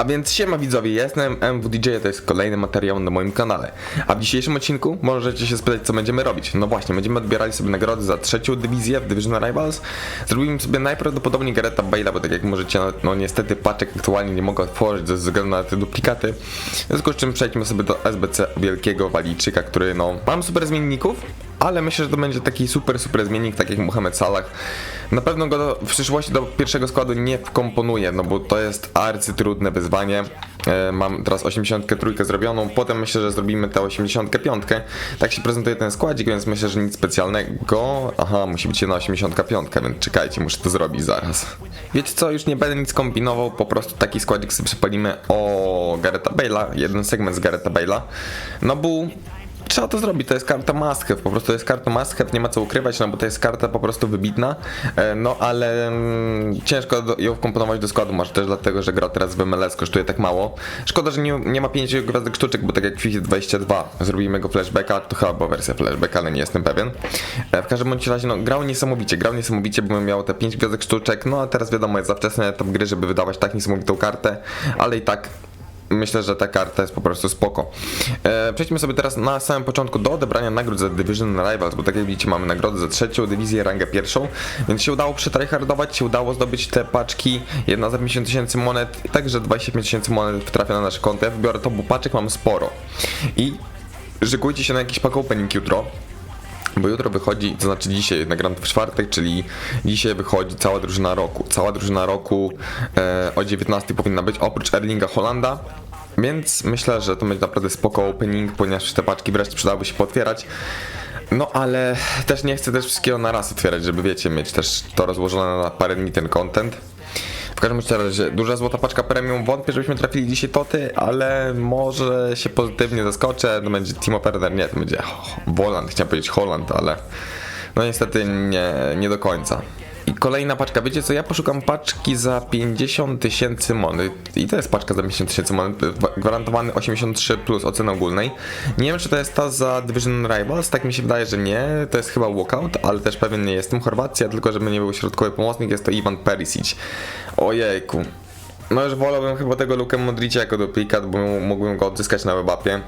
A więc siema widzowie, jestem MWDJ, to jest kolejny materiał na moim kanale. A w dzisiejszym odcinku możecie się spytać, co będziemy robić. No właśnie, będziemy odbierali sobie nagrody za trzecią dywizję w Division Rivals. Zrobimy sobie najprawdopodobniej Gareta Bale'a, bo tak jak możecie, no, no niestety paczek aktualnie nie mogę otworzyć ze względu na te duplikaty. W związku z czym przejdźmy sobie do SBC wielkiego walijczyka, który no, mam super zmienników, ale myślę, że to będzie taki super, super zmiennik, tak jak Mohamed Salah. Na pewno go w przyszłości do pierwszego składu nie wkomponuję, no bo to jest arcytrudne wyzwanie. E, mam teraz 83 zrobioną, potem myślę, że zrobimy tę 85. Tak się prezentuje ten składzik, więc myślę, że nic specjalnego. Aha, musi być jedna 85, więc czekajcie, muszę to zrobić zaraz. Wiecie co, już nie będę nic kombinował, po prostu taki składzik sobie przypalimy o Gareta Bale'a, jeden segment z Gareta Bale'a. No bo trzeba to zrobić, to jest karta must have, po prostu to jest karta must have, nie ma co ukrywać, no bo to jest karta po prostu wybitna, e, no ale mm, ciężko ją wkomponować do składu, może też dlatego, że gra teraz w MLS kosztuje tak mało. Szkoda, że nie, nie ma 5 gwiazdek sztuczek, bo tak jak w FIFA 22 zrobimy go flashbacka, to chyba była wersja flashbacka, ale nie jestem pewien. E, w każdym bądź razie, no grał niesamowicie, grał niesamowicie, bo miał te 5 gwiazdek sztuczek, no a teraz wiadomo, jest za wczesny etap gry, żeby wydawać tak niesamowitą kartę, ale i tak myślę, że ta karta jest po prostu spoko. E, przejdźmy sobie teraz na samym początku do odebrania nagród za Division Rivals, bo tak jak widzicie mamy nagrody za trzecią dywizję, rangę pierwszą, więc się udało przetryhardować, się udało zdobyć te paczki, jedna za 50 tysięcy monet, także 25 tysięcy monet trafia na nasze konto. Ja wybiorę to, bo paczek mam sporo. I szykujcie się na jakiś pack opening jutro. Bo jutro wychodzi, to znaczy dzisiaj, nagram w czwartek, czyli dzisiaj wychodzi cała drużyna roku. Cała drużyna roku e, o 19 powinna być, oprócz Erlinga Holanda. Więc myślę, że to będzie naprawdę spoko opening, ponieważ te paczki wreszcie przydałoby się potwierać. No ale też nie chcę też wszystkiego na raz otwierać, żeby wiecie, mieć też to rozłożone na parę dni ten content. W każdym razie duża złota paczka premium. Wątpię, żebyśmy trafili dzisiaj toty, ale może się pozytywnie zaskoczę. To będzie Timo Werner, nie, to będzie Woland, chciałem powiedzieć Holland, ale no niestety nie, nie do końca. I kolejna paczka, wiecie co, ja poszukam paczki za 50 tysięcy monet i to jest paczka za 50 tysięcy monet, gwarantowany 83 plus oceny ogólnej. Nie wiem czy to jest ta za Division Rivals, tak mi się wydaje, że nie, to jest chyba walkout, ale też pewien nie jestem. Chorwacja, tylko żeby nie był środkowy pomocnik, jest to Ivan Perisic. Ojejku. No już wolałbym chyba tego Lukę Modricia jako duplikat, bo mógłbym go odzyskać na webapie.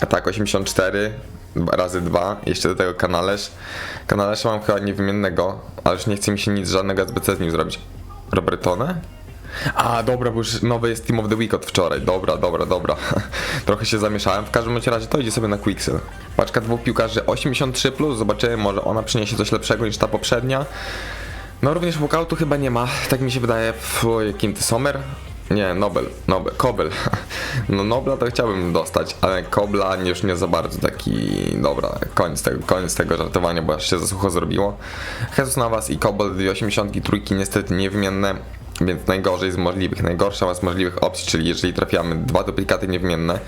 A tak, 84 razy 2, jeszcze do tego kanalesz. Kanalesz mam chyba niewymiennego, ale już nie chce mi się nic, żadnego SBC z nim zrobić. Robertone? A, dobra, bo już nowy jest Team of the Week od wczoraj. Dobra, dobra, dobra. Trochę się zamieszałem. W każdym razie to idzie sobie na Quixel. Paczka dwóch piłkarzy 83+, plus. zobaczymy, może ona przyniesie coś lepszego niż ta poprzednia. No również walkoutu chyba nie ma, tak mi się wydaje. Fuj, jakim ty Sommer? Nie, Nobel, Nobel, Kobel. No Nobla to chciałbym dostać, ale Kobla już nie za bardzo taki, dobra, koniec tego, koniec tego żartowania, bo aż się za sucho zrobiło. Jesus Navas i Kobel 283 niestety niewymienne, więc najgorzej z możliwych, najgorsza z możliwych opcji, czyli jeżeli trafiamy dwa duplikaty niewymienne,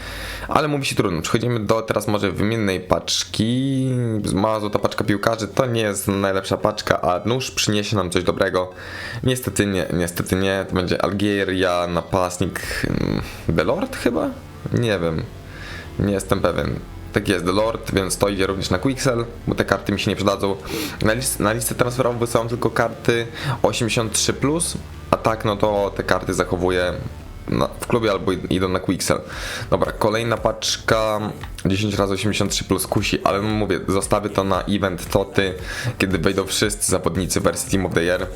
ale mówi się trudno. Przechodzimy do teraz może wymiennej paczki. Mała złota paczka piłkarzy to nie jest najlepsza paczka, a nóż przyniesie nam coś dobrego. Niestety nie, niestety nie. To będzie Algieria, napastnik hmm, Delort chyba? Nie wiem. Nie jestem pewien. Tak jest, The Lord, więc to idzie również na Quixel, bo te karty mi się nie przydadzą. Na, list, na listę transferową wysyłam tylko karty 83+, a tak no to te karty zachowuję na, w klubie albo idą na Quixel. Dobra, kolejna paczka 10 razy 83 plus kusi, ale mówię, zostawię to na event Toty, kiedy wejdą wszyscy zawodnicy wersji Team of the Year,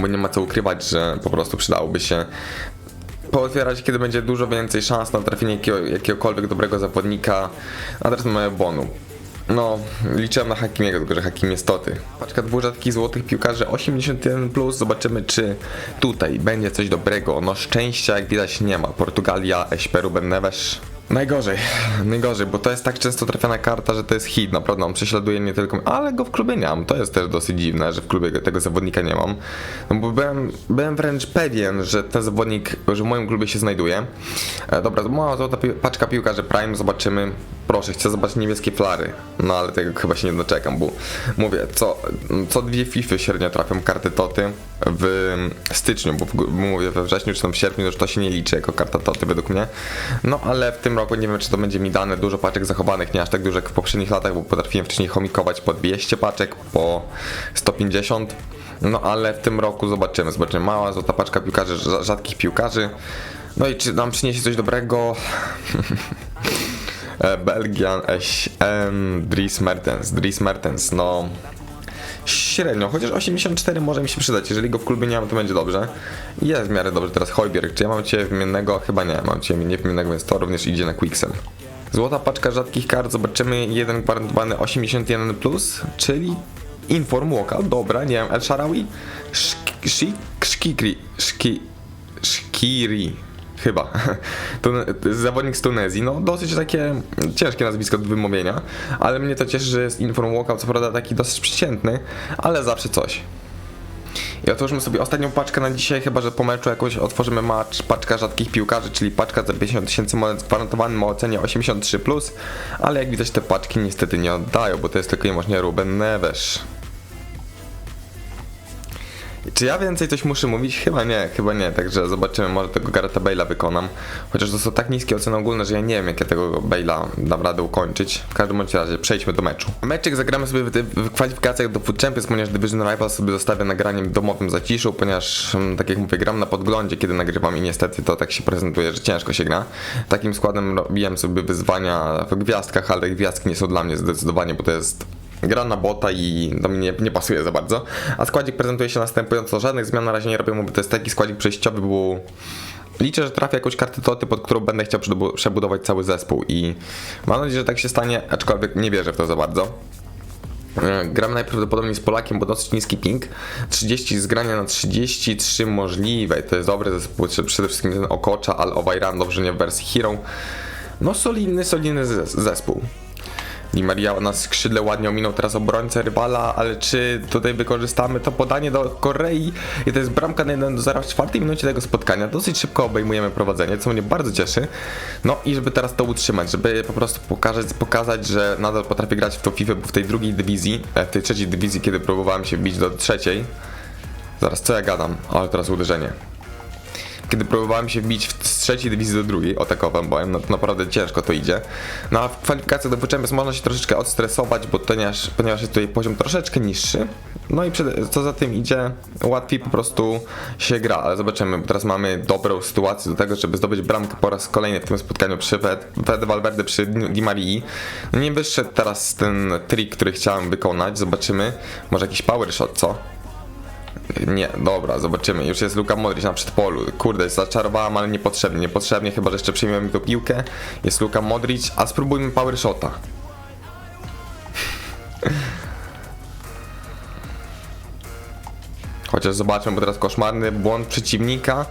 bo nie ma co ukrywać, że po prostu przydałoby się pootwierać, kiedy będzie dużo więcej szans na trafienie jakiego, jakiegokolwiek dobrego zawodnika. A teraz mamy bonu. No, liczyłem na Hakimiego, tylko że Hakim jest toty. Paczka dwóch rzadkich złotych piłkarzy 81+, plus. zobaczymy czy tutaj będzie coś dobrego. No szczęścia jak widać nie ma. Portugalia, Eśperu, Neves. Najgorzej, najgorzej, bo to jest tak często trafiana karta, że to jest hit, naprawdę on prześladuje mnie tylko, ale go w klubie nie mam, to jest też dosyć dziwne, że w klubie tego zawodnika nie mam, no bo byłem, byłem wręcz pewien, że ten zawodnik, że w moim klubie się znajduje. E, dobra, mała złota pi paczka piłkarzy Prime, zobaczymy, proszę, chcę zobaczyć niebieskie flary, no ale tego chyba się nie doczekam, bo mówię, co, co dwie FIFA średnio trafią karty Toty w styczniu, bo w, mówię we wrześniu czy tam w sierpniu, już to się nie liczy jako karta Toty według mnie, no ale w tym roku nie wiem, czy to będzie mi dane dużo paczek zachowanych, nie aż tak dużo jak w poprzednich latach, bo potrafiłem wcześniej chomikować po 200 paczek, po 150. No ale w tym roku zobaczymy, zobaczymy. Mała złota paczka piłkarzy, rzadkich piłkarzy. No i czy nam przyniesie coś dobrego? E, Belgian SM Dries Mertens. Dries Mertens, no średnio, chociaż 84 może mi się przydać. Jeżeli go w klubie nie mam, to będzie dobrze. Jest w miarę dobrze teraz Hojbjerg. Czy ja mam cię wymiennego? Chyba nie, mam cię niewymiennego, więc to również idzie na Quicksel. Złota paczka rzadkich kart, zobaczymy jeden gwarantowany 81+, plus, czyli Inform Walkout, dobra, nie wiem, El Sharawi, Szkiri, chyba, Tune- zawodnik z Tunezji, no dosyć takie ciężkie nazwisko do wymówienia, ale mnie to cieszy, że jest Inform Walkout, co prawda taki dosyć przeciętny, ale zawsze coś. I otworzymy sobie ostatnią paczkę na dzisiaj, chyba że po meczu jakoś otworzymy match, paczka rzadkich piłkarzy, czyli paczka za 50 tysięcy monet z gwarantowanym ocenie 83+, ale jak widać te paczki niestety nie oddają, bo to jest tylko i wyłącznie Ruben Neves. Czy ja więcej coś muszę mówić? Chyba nie, chyba nie, także zobaczymy, może tego Gareta Bale'a wykonam. Chociaż to są tak niskie oceny ogólne, że ja nie wiem jak ja tego Bale'a dam radę ukończyć. W każdym bądź razie, przejdźmy do meczu. Meczek zagramy sobie w, w kwalifikacjach do Food Champions, ponieważ Division Rivals sobie zostawię nagraniem domowym zaciszu, ponieważ mm, tak jak mówię, gram na podglądzie, kiedy nagrywam i niestety to tak się prezentuje, że ciężko się gra. Takim składem robiłem sobie wyzwania w gwiazdkach, ale gwiazdki nie są dla mnie zdecydowanie, bo to jest gra na bota i to mi nie, nie pasuje za bardzo. A składzik prezentuje się następująco. Żadnych zmian na razie nie robię, bo to jest taki składzik przejściowy, bo liczę, że trafię jakąś kartę toty, pod którą będę chciał przebu- przebudować cały zespół i mam nadzieję, że tak się stanie, aczkolwiek nie wierzę w to za bardzo. E, Gram najprawdopodobniej z Polakiem, bo dosyć niski ping. 30 z grania na 33 możliwe. To jest dobry zespół. Przede wszystkim ten Okocza, ale Owajran dobrze nie w wersji Hero. No solidny, solidny zes- zespół. Di Maria na skrzydle ładnie ominął teraz obrońcę rywala, ale czy tutaj wykorzystamy to podanie do Korei? I to jest bramka na 1 do 0 w czwartej minucie tego spotkania. Dosyć szybko obejmujemy prowadzenie, co mnie bardzo cieszy. No i żeby teraz to utrzymać, żeby po prostu pokazać, pokazać że nadal potrafię grać w tą FIFA, bo w tej drugiej dywizji, e, w tej trzeciej dywizji, kiedy próbowałem się bić do trzeciej. Zaraz, co ja gadam? Ale teraz uderzenie kiedy próbowałem się wbić w- z trzeciej dywizji do drugiej, o tak owam, bo no, naprawdę ciężko to idzie. No a w kwalifikacjach do Champions można się troszeczkę odstresować, bo ponieważ, ponieważ jest tutaj poziom troszeczkę niższy. No i przed, co za tym idzie, łatwiej po prostu się gra, ale zobaczymy, bo teraz mamy dobrą sytuację do tego, żeby zdobyć bramkę po raz kolejny w tym spotkaniu przy Fed, Fed Valverde przy Di Marii. No nie wyszedł teraz ten trik, który chciałem wykonać, zobaczymy, może jakiś power shot, co? Nie, dobra, zobaczymy. Już jest Luka Modric na przedpolu. Kurde, zaczarowałem, ale niepotrzebnie. Niepotrzebnie, chyba że jeszcze przyjmiemy tą piłkę. Jest Luka Modric, a spróbujmy power shota. Chociaż zobaczmy, bo teraz koszmarny błąd przeciwnika.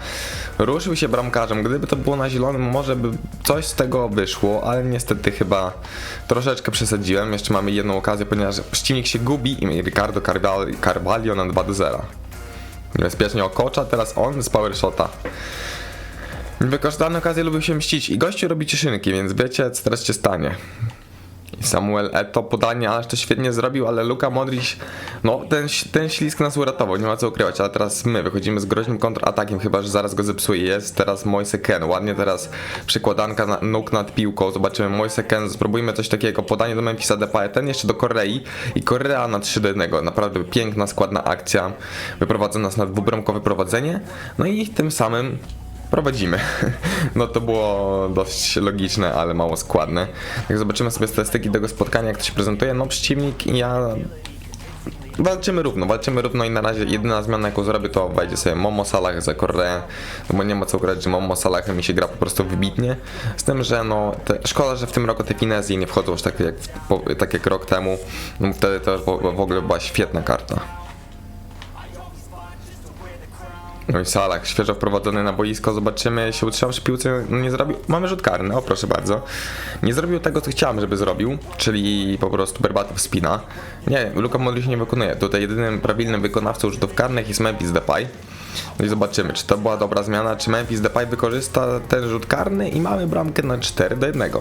Ruszył się bramkarzem. Gdyby to było na zielonym, może by coś z tego wyszło, ale niestety chyba troszeczkę przesadziłem. Jeszcze mamy jedną okazję, ponieważ przeciwnik się gubi i Ricardo Carval- Carvalho na 2 do 0. Niebezpiecznie okocza, teraz on z power shota. Wykorzystane okazje lubią się mścić i gościu robi cieszynki, więc wiecie co teraz się stanie. Samuel Eto podanie, ależ to świetnie zrobił, ale Luka Modric, no ten, ten ślisk nas uratował, nie ma co ukrywać, ale teraz my wychodzimy z groźnym kontratakiem, chyba że zaraz go zepsuje. Jest teraz Moise Ken, ładnie teraz przykładanka na, nóg nad piłką, zobaczymy. Moise Ken, spróbujmy coś takiego, podanie do Memphisa Depay, ten jeszcze do Korei i Korea na 3 do 1, naprawdę piękna, składna akcja, wyprowadza nas na dwubramkowe prowadzenie, no i tym samym prowadzimy. No to było dość logiczne, ale mało składne. Jak zobaczymy sobie statystyki tego spotkania, jak to się prezentuje, no przeciwnik i ja walczymy równo, walczymy równo i na razie jedyna zmiana jaką zrobię to wejdzie sobie Momo Salah za Koreę, no bo nie ma co ukrywać, że Momo Salah mi się gra po prostu wybitnie, z tym, że no te, szkoda, że w tym roku te Finezje nie wchodzą już tak jak, tak jak rok temu, no wtedy to w ogóle była świetna karta. No i Salak, świeżo wprowadzony na boisko, zobaczymy, się utrzymał przy piłce, no nie zrobił, mamy rzut karny, o proszę bardzo. Nie zrobił tego, co chciałem, żeby zrobił, czyli po prostu Berbatów spina. Nie, Luka Modric nie wykonuje, tutaj jedynym prawilnym wykonawcą rzutów karnych jest Memphis Depay. No i zobaczymy, czy to była dobra zmiana, czy Memphis Depay wykorzysta ten rzut karny i mamy bramkę na 4 do 1.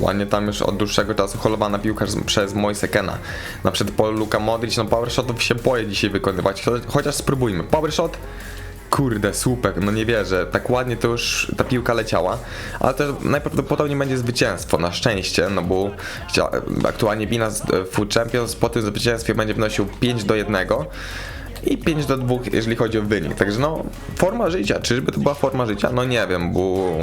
Ładnie tam już od dłuższego czasu holowana piłka przez Moise Kena. Na przedpolu Luka Modric, no power shotów się boję dzisiaj wykonywać, cho- chociaż spróbujmy. Power shot, kurde, słupek, no nie wierzę, tak ładnie to już ta piłka leciała, ale to najprawdopodobniej będzie zwycięstwo, na szczęście, no bo aktualnie Bina e, Food Champions po tym zwycięstwie będzie wynosił 5 do 1. i 5 do 2, jeżeli chodzi o wynik. Także no, forma życia. Czyżby to była forma życia? No nie wiem, bo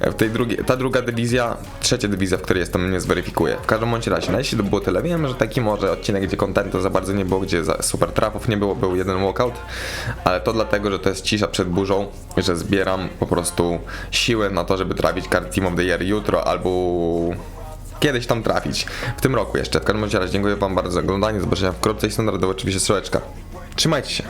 w tej drugiej, ta druga dywizja, trzecia dywizja, w której jestem, nie zweryfikuje. W każdym bądź razie, na jeśli to było tyle, wiem, że taki może odcinek, gdzie kontentu za bardzo nie było, gdzie super trafów nie było, był jeden walkout, ale to dlatego, że to jest cisza przed burzą, że zbieram po prostu siłę na to, żeby trafić kart Team of the Year jutro albo kiedyś tam trafić. W tym roku jeszcze. W każdym razie dziękuję wam bardzo za oglądanie, zobaczenia wkrótce i standardowo oczywiście strzałeczka. Trzymajcie się.